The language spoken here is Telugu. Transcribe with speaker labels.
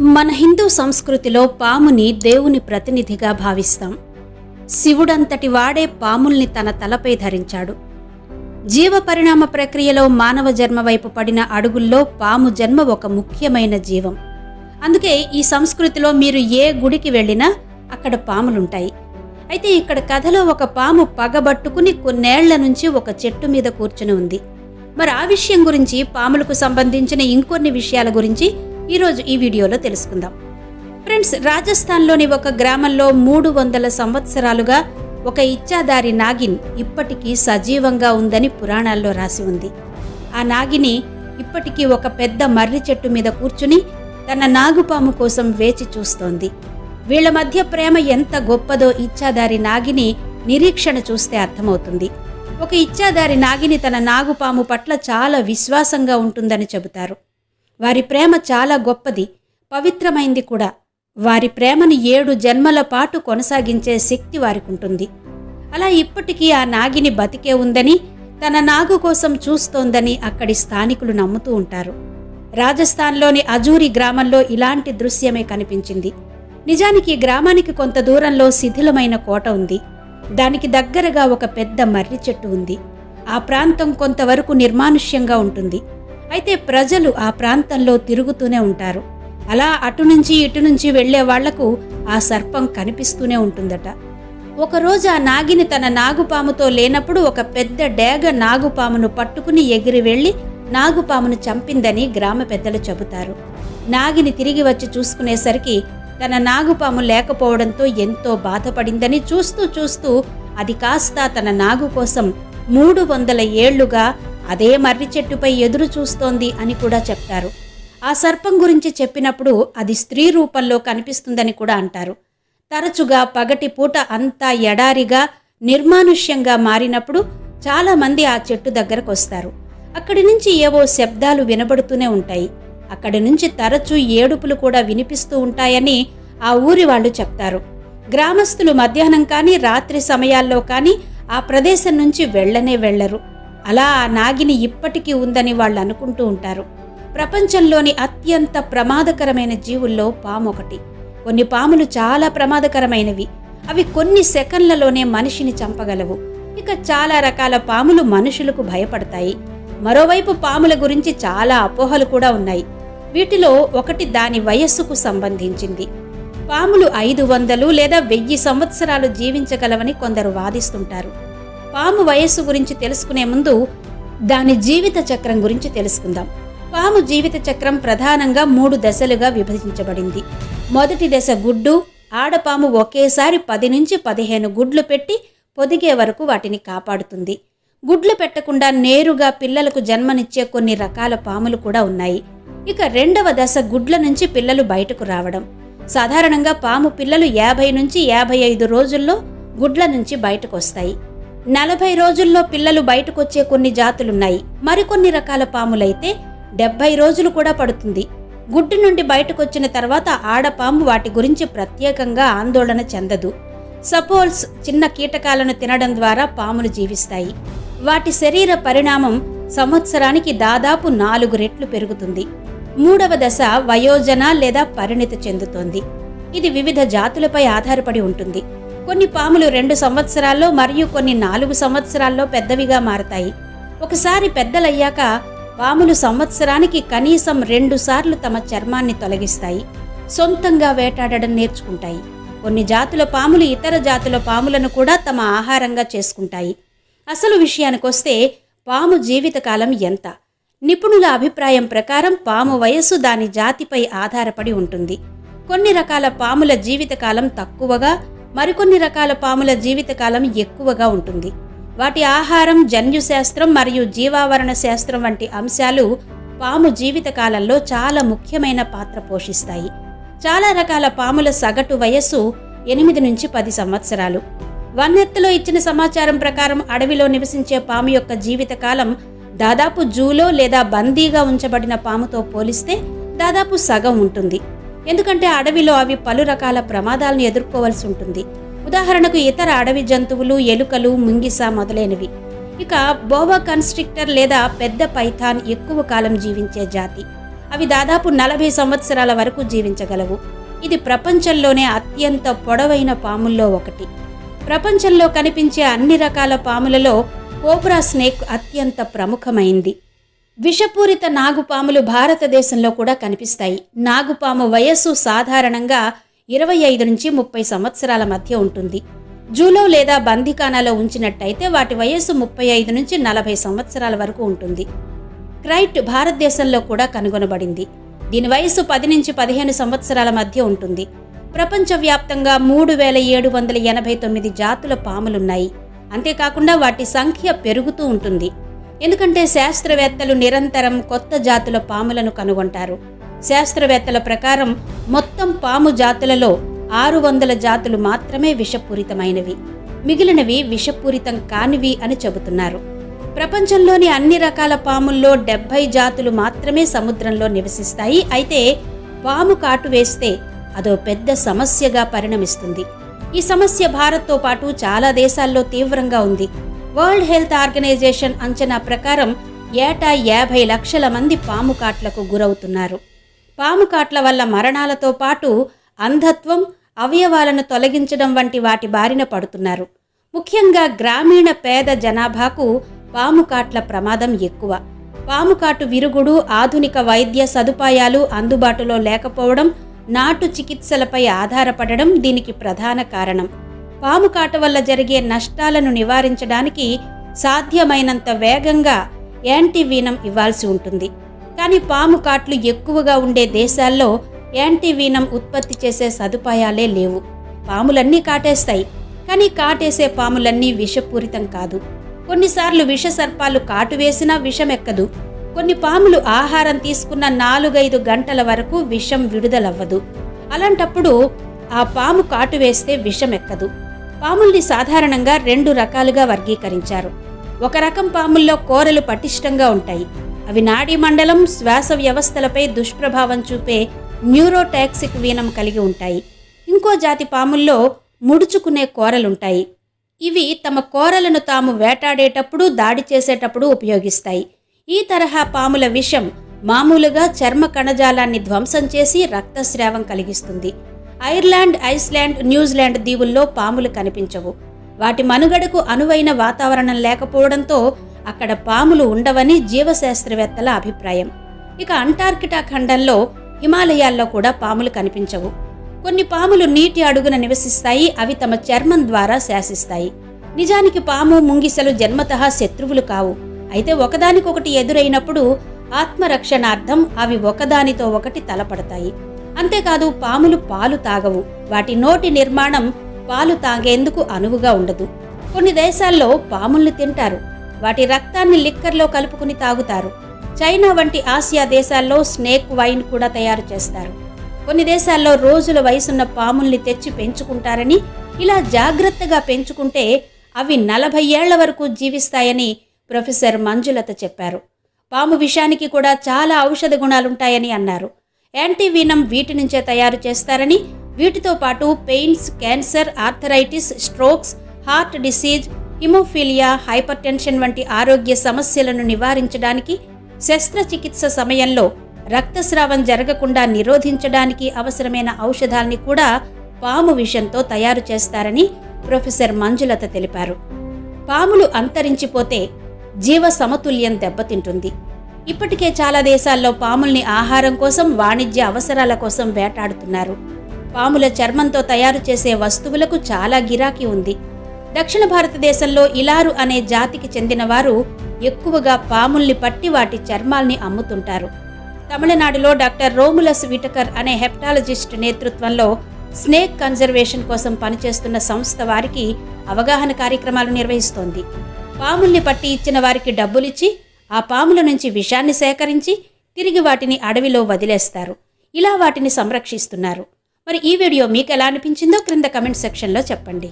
Speaker 1: మన హిందూ సంస్కృతిలో పాముని దేవుని ప్రతినిధిగా భావిస్తాం. శివుడంతటి వాడే పాముల్ని తన తలపై ధరించాడు. జీవ పరిణామ ప్రక్రియలో మానవ జన్మ వైపు పడిన అడుగుల్లో పాము జన్మ ఒక ముఖ్యమైన జీవం. అందుకే ఈ సంస్కృతిలో మీరు ఏ గుడికి వెళ్ళినా అక్కడ పాములుంటాయి. అయితే ఇక్కడ కథలో ఒక పాము పగబట్టుకుని కొన్నేళ్ళ నుంచి ఒక చెట్టు మీద కూర్చుని ఉంది. మరి ఆ విషయం గురించి పాములకు సంబంధించిన ఇంకొన్ని విషయాల గురించి ఈరోజు ఈ వీడియోలో తెలుసుకుందాం. ఫ్రెండ్స్ రాజస్థాన్లోని ఒక గ్రామంలో మూడు వందల సంవత్సరాలుగా ఒక ఇచ్చాదారి నాగిన్ ఇప్పటికీ సజీవంగా ఉందని పురాణాల్లో రాసి ఉంది. ఆ నాగిని ఇప్పటికీ ఒక పెద్ద మర్రి చెట్టు మీద కూర్చుని తన నాగుపాము కోసం వేచి చూస్తోంది. వీళ్ళ మధ్య ప్రేమ ఎంత గొప్పదో ఇచ్చాదారి నాగిని నిరీక్షణ చూస్తే అర్థమవుతుంది. ఒక ఇచ్చాదారి నాగిని తన నాగుపాము పట్ల చాలా విశ్వాసంగా ఉంటుందని చెబుతారు. వారి ప్రేమ చాలా గొప్పది. పవిత్రమైంది కూడా. వారి ప్రేమను ఏడు జన్మల పాటు కొనసాగించే శక్తి వారికి ఉంటుంది అలా ఇప్పటికీ ఆ నాగిని బతికే ఉందని తన నాగు కోసం చూస్తోందని అక్కడి స్థానికులు నమ్ముతూ ఉంటారు. రాజస్థాన్లోని అజూరి గ్రామంలో ఇలాంటి దృశ్యమే కనిపించింది. నిజానికి గ్రామానికి కొంత దూరంలో శిథిలమైన కోట ఉంది. దానికి దగ్గరగా ఒక పెద్ద మర్రి చెట్టు ఉంది. ఆ ప్రాంతం కొంతవరకు నిర్మానుష్యంగా ఉంటుంది. అయితే ప్రజలు ఆ ప్రాంతంలో తిరుగుతూనే ఉంటారు. అలా అటు నుంచి ఇటు నుంచి వెళ్ళే వాళ్ళకు ఆ సర్పం కనిపిస్తూనే ఉంటుందట. ఒకరోజు ఆ నాగిని తన నాగుపాముతో లేనప్పుడు ఒక పెద్ద డేగ నాగుపామును పట్టుకుని ఎగిరి వెళ్ళి నాగుపామును చంపిందని గ్రామ పెద్దలు చెబుతారు. నాగిని తిరిగి వచ్చి చూసుకునేసరికి తన నాగుపాము లేకపోవడంతో ఎంతో బాధపడిందని చూస్తూ చూస్తూ అది కాస్త తన నాగు కోసం మూడు వందల ఏళ్ళుగా అదే మర్రి చెట్టుపై ఎదురు చూస్తోంది అని కూడా చెప్తారు. ఆ సర్పం గురించి చెప్పినప్పుడు అది స్త్రీ రూపంలో కనిపిస్తుందని కూడా అంటారు. తరచుగా పగటి పూట అంతా ఎడారిగా నిర్మానుష్యంగా మారినప్పుడు చాలామంది ఆ చెట్టు దగ్గరకు వస్తారు. అక్కడి నుంచి ఏవో శబ్దాలు వినబడుతూనే ఉంటాయి. అక్కడి నుంచి తరచూ ఏడుపులు కూడా వినిపిస్తూ ఉంటాయని ఆ ఊరి వాళ్ళు చెప్తారు. గ్రామస్తులు మధ్యాహ్నం కానీ రాత్రి సమయాల్లో కానీ ఆ ప్రదేశం నుంచి వెళ్ళనే వెళ్ళరు. అలా నాగిని ఇప్పటికీ ఉందని వాళ్ళు అనుకుంటూ ఉంటారు. ప్రపంచంలోని అత్యంత ప్రమాదకరమైన జీవుల్లో పాము ఒకటి కొన్ని పాములు చాలా ప్రమాదకరమైనవి. అవి కొన్ని సెకన్లలోనే మనిషిని చంపగలవు. ఇక చాలా రకాల పాములు మనుషులకు భయపడతాయి. మరోవైపు పాముల గురించి చాలా అపోహలు కూడా ఉన్నాయి. వీటిలో ఒకటి దాని వయస్సుకు సంబంధించింది. పాములు ఐదు వందలు లేదా వెయ్యి సంవత్సరాలు జీవించగలవని కొందరు వాదిస్తుంటారు. పాము వయస్సు గురించి తెలుసుకునే ముందు దాని జీవిత చక్రం గురించి తెలుసుకుందాం. పాము జీవిత చక్రం ప్రధానంగా మూడు దశలుగా విభజించబడింది. మొదటి దశ గుడ్డు ఆడపాము ఒకేసారి పది నుంచి పదిహేను గుడ్లు పెట్టి పొదిగే వరకు వాటిని కాపాడుతుంది. గుడ్లు పెట్టకుండా నేరుగా పిల్లలకు జన్మనిచ్చే కొన్ని రకాల పాములు కూడా ఉన్నాయి. ఇక రెండవ దశ గుడ్ల నుంచి పిల్లలు బయటకు రావడం. సాధారణంగా పాము పిల్లలు యాభై నుంచి యాభై ఐదు రోజుల్లో గుడ్ల నుంచి బయటకు వస్తాయి. నలభై రోజుల్లో పిల్లలు బయటకొచ్చే కొన్ని జాతులున్నాయి. మరికొన్ని రకాల పాములైతే డెబ్బై రోజులు కూడా పడుతుంది. గుడ్డు నుండి బయటకొచ్చిన తర్వాత ఆడపాము వాటి గురించి ప్రత్యేకంగా ఆందోళన చెందదు. సపోల్స్ చిన్న కీటకాలను తినడం ద్వారా పాములు జీవిస్తాయి. వాటి శరీర పరిణామం సంవత్సరానికి దాదాపు నాలుగు రెట్లు పెరుగుతుంది. మూడవ దశ వయోజన లేదా పరిణితి చెందుతోంది. ఇది వివిధ జాతులపై ఆధారపడి ఉంటుంది. కొన్ని పాములు రెండు సంవత్సరాల్లో మరియు కొన్ని నాలుగు సంవత్సరాల్లో పెద్దవిగా మారతాయి. ఒకసారి పెద్దలయ్యాక పాములు సంవత్సరానికి కనీసం రెండు సార్లు తమ చర్మాన్ని తొలగిస్తాయి. సొంతంగా వేటాడడం నేర్చుకుంటాయి. కొన్ని జాతుల పాములు ఇతర జాతుల పాములను కూడా తమ ఆహారంగా చేసుకుంటాయి. అసలు విషయానికొస్తే పాము జీవితకాలం ఎంత? నిపుణుల అభిప్రాయం ప్రకారం పాము వయస్సు దాని జాతిపై ఆధారపడి ఉంటుంది. కొన్ని రకాల పాముల జీవితకాలం తక్కువగా మరికొన్ని రకాల పాముల జీవితకాలం ఎక్కువగా ఉంటుంది. వాటి ఆహారం జన్యుశాస్త్రం మరియు జీవావరణ శాస్త్రం వంటి అంశాలు పాము జీవితకాలంలో చాలా ముఖ్యమైన పాత్ర పోషిస్తాయి. చాలా రకాల పాముల సగటు వయస్సు ఎనిమిది నుంచి పది సంవత్సరాలు. వన్నెత్తులో ఇచ్చిన సమాచారం ప్రకారం అడవిలో నివసించే పాము యొక్క జీవితకాలం దాదాపు జూలో లేదా బందీగా ఉంచబడిన పాముతో పోలిస్తే దాదాపు సగం ఉంటుంది. ఎందుకంటే అడవిలో అవి పలు రకాల ప్రమాదాలను ఎదుర్కోవాల్సి ఉంటుంది. ఉదాహరణకు ఇతర అడవి జంతువులు ఎలుకలు ముంగిస మొదలైనవి. ఇక బోవా కన్స్ట్రిక్టర్ లేదా పెద్ద పైథాన్ ఎక్కువ కాలం జీవించే జాతి. అవి దాదాపు నలభై సంవత్సరాల వరకు జీవించగలవు. ఇది ప్రపంచంలోనే అత్యంత పొడవైన పాముల్లో ఒకటి. ప్రపంచంలో కనిపించే అన్ని రకాల పాములలో కోబ్రా స్నేక్ అత్యంత ప్రముఖమైంది. విషపూరిత నాగుపాములు భారతదేశంలో కూడా కనిపిస్తాయి. నాగుపాము వయస్సు సాధారణంగా ఇరవై ఐదు నుంచి ముప్పై సంవత్సరాల మధ్య ఉంటుంది. జూలో లేదా బందికానాలో ఉంచినట్టయితే వాటి వయస్సు ముప్పై ఐదు నుంచి నలభై సంవత్సరాల వరకు ఉంటుంది. క్రైట్ భారతదేశంలో కూడా కనుగొనబడింది. దీని వయస్సు పది నుంచి పదిహేను సంవత్సరాల మధ్య ఉంటుంది. ప్రపంచవ్యాప్తంగా మూడు వేల ఏడు వందల ఎనభై తొమ్మిది జాతుల పాములున్నాయి. అంతేకాకుండా వాటి సంఖ్య పెరుగుతూ ఉంటుంది. ఎందుకంటే శాస్త్రవేత్తలు నిరంతరం కొత్త జాతుల పాములను కనుగొంటారు. శాస్త్రవేత్తల ప్రకారం మొత్తం పాము జాతులలో ఆరు వందల జాతులు మాత్రమే విషపూరితమైనవి. మిగిలినవి విషపూరితం కానివి అని చెబుతున్నారు. ప్రపంచంలోని అన్ని రకాల పాముల్లో డెబ్బై జాతులు మాత్రమే సముద్రంలో నివసిస్తాయి. అయితే పాము కాటు వేస్తే అదో పెద్ద సమస్యగా పరిణమిస్తుంది. ఈ సమస్య భారత్తో పాటు చాలా దేశాల్లో తీవ్రంగా ఉంది. వరల్డ్ హెల్త్ ఆర్గనైజేషన్ అంచనా ప్రకారం ఏటా యాభై లక్షల మంది పాము కాట్లకు గురవుతున్నారు. పాము కాట్ల వల్ల మరణాలతో పాటు అంధత్వం అవయవాలను తొలగించడం వంటి వాటి బారిన పడుతున్నారు. ముఖ్యంగా గ్రామీణ పేద జనాభాకు పాము కాట్ల ప్రమాదం ఎక్కువ. పాము కాటు విరుగుడు ఆధునిక వైద్య సదుపాయాలు అందుబాటులో లేకపోవడం నాటు చికిత్సలపై ఆధారపడడం దీనికి ప్రధాన కారణం. పాము కాటు వల్ల జరిగే నష్టాలను నివారించడానికి సాధ్యమైనంత వేగంగా యాంటీవీనం ఇవ్వాల్సి ఉంటుంది. కానీ పాము కాట్లు ఎక్కువగా ఉండే దేశాల్లో యాంటీవీనం ఉత్పత్తి చేసే సదుపాయాలే లేవు. పాములన్నీ కాటేస్తాయి. కానీ కాటేసే పాములన్నీ విషపూరితం కాదు. కొన్నిసార్లు విష సర్పాలు కాటు వేసినా విషమెక్కదు. కొన్ని పాములు ఆహారం తీసుకున్న నాలుగైదు గంటల వరకు విషం విడుదలవ్వదు. అలాంటప్పుడు ఆ పాము కాటు వేస్తే విషమెక్కదు. పాముల్ని సాధారణంగా రెండు రకాలుగా వర్గీకరించారు. ఒక రకం పాముల్లో కోరలు పటిష్టంగా ఉంటాయి. అవి నాడీ మండలం శ్వాస వ్యవస్థలపై దుష్ప్రభావం చూపే న్యూరోటాక్సిక్ వీనం కలిగి ఉంటాయి. ఇంకో జాతి పాముల్లో ముడుచుకునే కోరలుంటాయి. ఇవి తమ కోరలను తాము వేటాడేటప్పుడు దాడి చేసేటప్పుడు ఉపయోగిస్తాయి. ఈ తరహా పాముల విషం మామూలుగా చర్మ కణజాలాన్ని ధ్వంసం చేసి రక్తస్రావం కలిగిస్తుంది. ఐర్లాండ్ ఐస్లాండ్ న్యూజిలాండ్ దీవుల్లో పాములు కనిపించవు. వాటి మనుగడకు అనువైన వాతావరణం లేకపోవడంతో అక్కడ పాములు ఉండవని జీవశాస్త్రవేత్తల అభిప్రాయం. ఇక అంటార్కిటా ఖండంలో హిమాలయాల్లో కూడా పాములు కనిపించవు. కొన్ని పాములు నీటి అడుగున నివసిస్తాయి అవి తమ చర్మం ద్వారా శాసిస్తాయి. నిజానికి పాము ముంగిసలు జన్మతః శత్రువులు కావు. అయితే ఒకదానికొకటి ఎదురైనప్పుడు ఆత్మరక్షణార్థం అవి ఒకదానితో ఒకటి తలపడతాయి. అంతేకాదు పాములు పాలు తాగవు. వాటి నోటి నిర్మాణం పాలు తాగేందుకు అనువుగా ఉండదు. కొన్ని దేశాల్లో పాముల్ని తింటారు. వాటి రక్తాన్ని లిక్కర్లో కలుపుకుని తాగుతారు. చైనా వంటి ఆసియా దేశాల్లో స్నేక్ వైన్ కూడా తయారు చేస్తారు. కొన్ని దేశాల్లో రోజుల వయసున్న పాముల్ని తెచ్చి పెంచుకుంటారని ఇలా జాగ్రత్తగా పెంచుకుంటే అవి నలభై ఏళ్ళ వరకు జీవిస్తాయని ప్రొఫెసర్ మంజులత చెప్పారు. పాము విషానికి కూడా చాలా ఔషధ గుణాలుంటాయని అన్నారు. యాంటీవీనం వీటి నుంచే తయారు చేస్తారని వీటితో పాటు pains cancer arthritis strokes heart disease haemophilia hypertension వంటి ఆరోగ్య సమస్యలను నివారించడానికి శస్త్రచికిత్స సమయంలో రక్తస్రావం జరగకుండా నిరోధించడానికి అవసరమైన ఔషధాల్ని కూడా పాము విషంతో తయారు చేస్తారని ప్రొఫెసర్ మంజులత తెలిపారు. పాములు అంతరించిపోతే జీవ సమతుల్యం దెబ్బతింటుంది. ఇప్పటికే చాలా దేశాల్లో పాముల్ని ఆహారం కోసం వాణిజ్య అవసరాల కోసం వేటాడుతున్నారు. పాముల చర్మంతో తయారు చేసే వస్తువులకు చాలా గిరాకీ ఉంది. దక్షిణ భారతదేశంలో ఇలారు అనే జాతికి చెందినవారు ఎక్కువగా పాముల్ని పట్టి వాటి చర్మాల్ని అమ్ముతుంటారు. తమిళనాడులో డాక్టర్ రోములస్ విటకర్ అనే హెప్టాలజిస్ట్ నేతృత్వంలో స్నేక్ కన్జర్వేషన్ కోసం పనిచేస్తున్న సంస్థ వారికి అవగాహన కార్యక్రమాలు నిర్వహిస్తోంది. పాముల్ని పట్టి ఇచ్చిన వారికి డబ్బులిచ్చి ఆ పాముల నుంచి విషాన్ని సేకరించి తిరిగి వాటిని అడవిలో వదిలేస్తారు. ఇలా వాటిని సంరక్షిస్తున్నారు. మరి ఈ వీడియో మీకు ఎలా అనిపించిందో క్రింద కమెంట్ సెక్షన్లో చెప్పండి.